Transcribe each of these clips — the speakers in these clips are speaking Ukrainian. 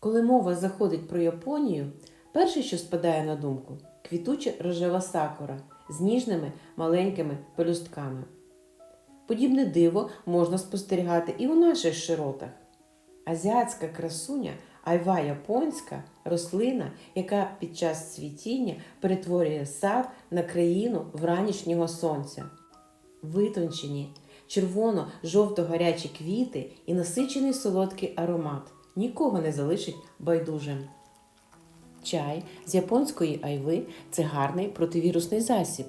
Коли мова заходить про Японію, перше, що спадає на думку, квітуча рожева сакура з ніжними маленькими пелюстками. Подібне диво можна спостерігати і у наших широтах. Азіатська красуня айва японська рослина, яка під час цвітіння перетворює сад на країну вранішнього сонця. Витончені, червоно-жовто-гарячі квіти і насичений солодкий аромат нікого не залишить байдужим. Чай з японської айви це гарний противірусний засіб.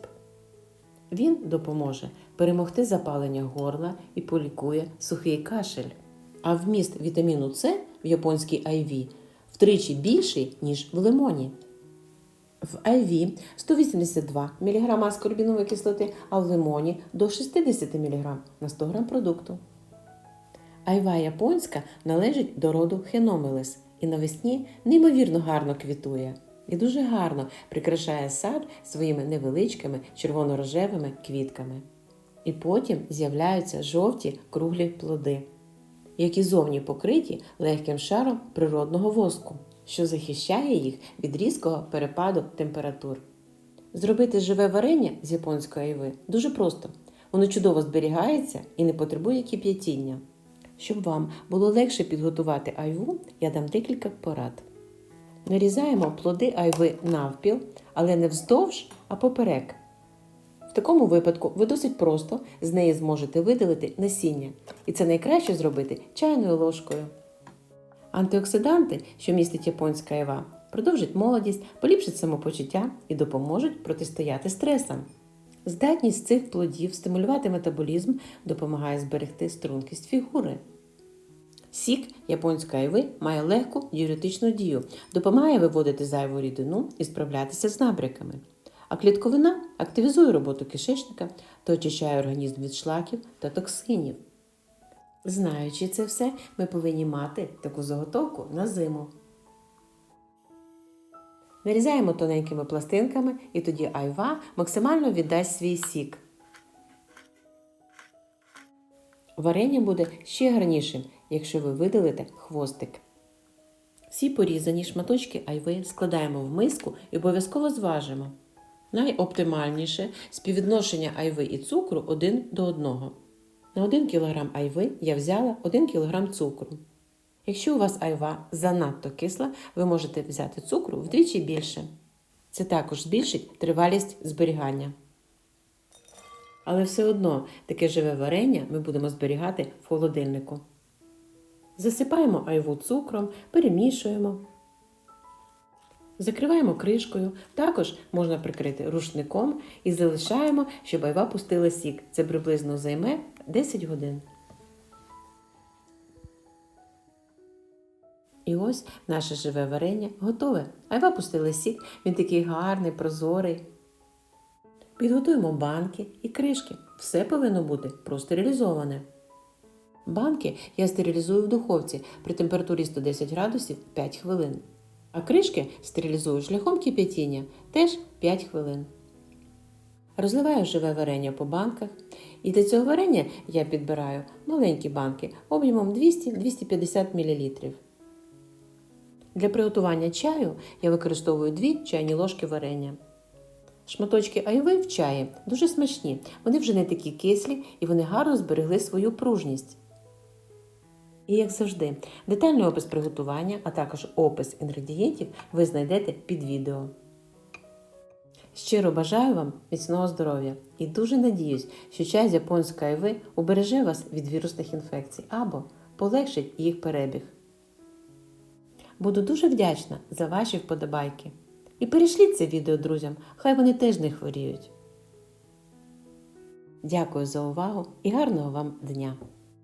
Він допоможе перемогти запалення горла і полікує сухий кашель. А вміст вітаміну С в японській айві втричі більший, ніж в лимоні. В айві 182 мг аскорбінової кислоти, а в лимоні до 60 мг на 100 г продукту. Айва японська належить до роду Хеномелес і навесні неймовірно гарно квітує і дуже гарно прикрашає сад своїми невеличкими червоно-рожевими квітками. І потім з'являються жовті круглі плоди, які зовні покриті легким шаром природного воску, що захищає їх від різкого перепаду температур. Зробити живе варення з японської айви дуже просто. Воно чудово зберігається і не потребує кип'ятіння. Щоб вам було легше підготувати айву, я дам декілька порад. Нарізаємо плоди айви навпіл, але не вздовж, а поперек. В такому випадку ви досить просто з неї зможете видалити насіння, і це найкраще зробити чайною ложкою. Антиоксиданти, що містить японська айва, продовжать молодість, поліпшать самопочуття і допоможуть протистояти стресам. Здатність цих плодів стимулювати метаболізм допомагає зберегти стрункість фігури. Сік японської айви має легку діуретичну дію, допомагає виводити зайву рідину і справлятися з набряками. А клітковина активізує роботу кишечника та очищає організм від шлаків та токсинів. Знаючи це все, ми повинні мати таку заготовку на зиму. Нарізаємо тоненькими пластинками, і тоді айва максимально віддасть свій сік. Варення буде ще гарнішим, якщо ви видалите хвостик. Всі порізані шматочки айви складаємо в миску і обов'язково зважимо. Найоптимальніше співвідношення айви і цукру один до одного. На 1 кг айви я взяла 1 кг цукру. Якщо у вас айва занадто кисла, ви можете взяти цукру вдвічі більше. Це також збільшить тривалість зберігання. Але все одно таке живе варення ми будемо зберігати в холодильнику. Засипаємо айву цукром, перемішуємо. Закриваємо кришкою, також можна прикрити рушником і залишаємо, щоб айва пустила сік. Це приблизно займе 10 годин. І ось наше живе варення готове. Айва пустила сік, він такий гарний, прозорий. Підготуємо банки і кришки. Все повинно бути простерилізоване. Банки я стерилізую в духовці при температурі 110 градусів 5 хвилин. А кришки стерилізую шляхом кип'ятіння теж 5 хвилин. Розливаю живе варення по банках. І для цього варення я підбираю маленькі банки об'ємом 200-250 мл. Для приготування чаю я використовую 2 чайні ложки варення. Шматочки айви в чаї дуже смачні, вони вже не такі кислі і вони гарно зберегли свою пружність. І, як завжди, детальний опис приготування, а також опис інгредієнтів ви знайдете під відео. Щиро бажаю вам міцного здоров'я і дуже надіюсь, що чай з японської айви убереже вас від вірусних інфекцій або полегшить їх перебіг. Буду дуже вдячна за ваші вподобайки. І перешліть це відео друзям, хай вони теж не хворіють. Дякую за увагу і гарного вам дня!